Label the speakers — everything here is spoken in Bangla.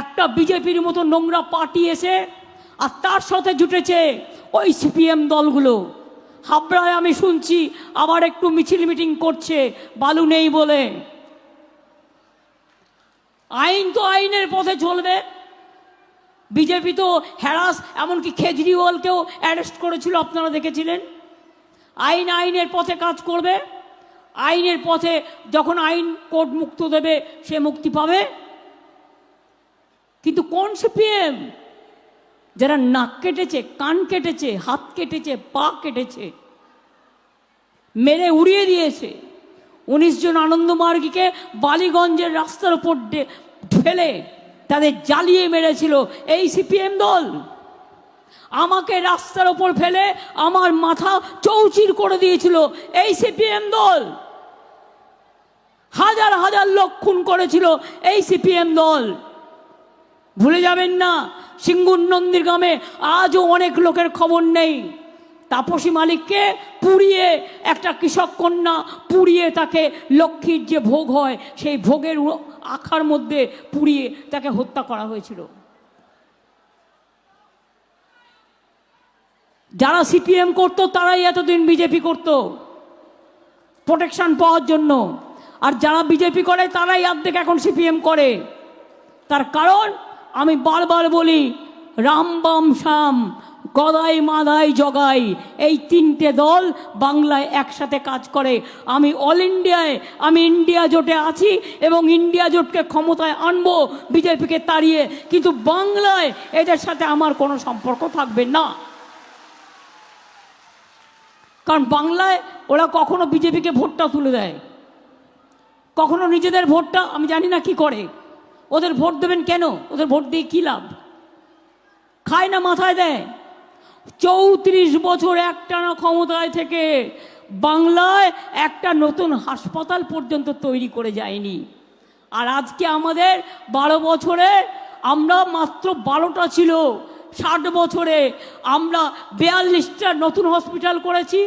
Speaker 1: একটা বিজেপির মতো নোংরা পার্টি এসে আর তার সাথে জুটেছে ওই সিপিএম দলগুলো। হাবড়ায় আমি শুনছি আবার একটু মিছিল মিটিং করছে, বালু নেই বলে। আইন তো আইনের পথে চলবে। বিজেপি তো হ্যারাস, এমনকি কেজরিওয়ালকেও অ্যারেস্ট করেছিল, আপনারা দেখেছিলেন? আইন আইনের পথে কাজ করবে। আইনের পথে যখন আইন কোর্ট মুক্ত দেবে, সে মুক্তি পাবে। কিন্তু কোন সিপিএম? যারা নাক কেটেছে, কান কেটেছে, হাত কেটেছে, পা কেটেছে, মেরে উড়িয়ে দিয়েছে, উনিশ জন আনন্দমার্গীকে বালিগঞ্জের রাস্তার উপর ফেলে, তাদের জ্বালিয়ে মেরেছিল এই সিপিএম দল। আমাকে রাস্তার ওপর ফেলে আমার মাথা চৌচির করে দিয়েছিল এই সিপিএম দল। হাজার হাজার লোক খুন করেছিল এই সিপিএম দল। ভুলে যাবেন না, সিঙ্গুর নন্দীর গ্রামে আজও অনেক লোকের খবর নেই। তাপসী মালিককে পুড়িয়ে একটা কৃষক কন্যা পুড়িয়ে তাকে লক্ষ্মীর যে ভোগ হয়, সেই ভোগের আখার মধ্যে পুড়িয়ে তাকে হত্যা করা হয়েছিল। যারা সিপিএম করতো, তারাই এতদিন বিজেপি করতো। প্রোটেকশন পাওয়ার জন্য। আর যারা বিজেপি করে, তারাই অর্ধেক এখন সিপিএম করে। তার কারণ আমি বারবার বলি, রাম বাম শাম গদাই মাদাই জগাই, এই তিনটে দল বাংলায় একসাথে কাজ করে। আমি অল ইন্ডিয়ায়, আমি ইন্ডিয়া জোটে আছি এবং ইন্ডিয়া জোটকে ক্ষমতায় আনব, বিজেপিকে তাড়িয়ে। কিন্তু বাংলায় এদের সাথে আমার কোনো সম্পর্ক থাকবে না। কারণ বাংলায় ওরা কখনো বিজেপিকে ভোটটা তুলে দেয়। কখনো নিজেদের ভোটটা, আমি জানি না কি করে। ওদের ভোট দেবেন কেন? ওদের ভোট দিয়ে কী লাভ? খায় না মাথায় দেয়। চৌত্রিশ বছর একটানা ক্ষমতায় থেকে বাংলায় একটা নতুন হাসপাতাল পর্যন্ত তৈরি করে যায়নি। আর আজকে আমাদের বারো বছরে আমরা মাত্র বারোটা ছিল, ষাট বছরে আমরা বিয়াল্লিশটা নতুন হসপিটাল করেছি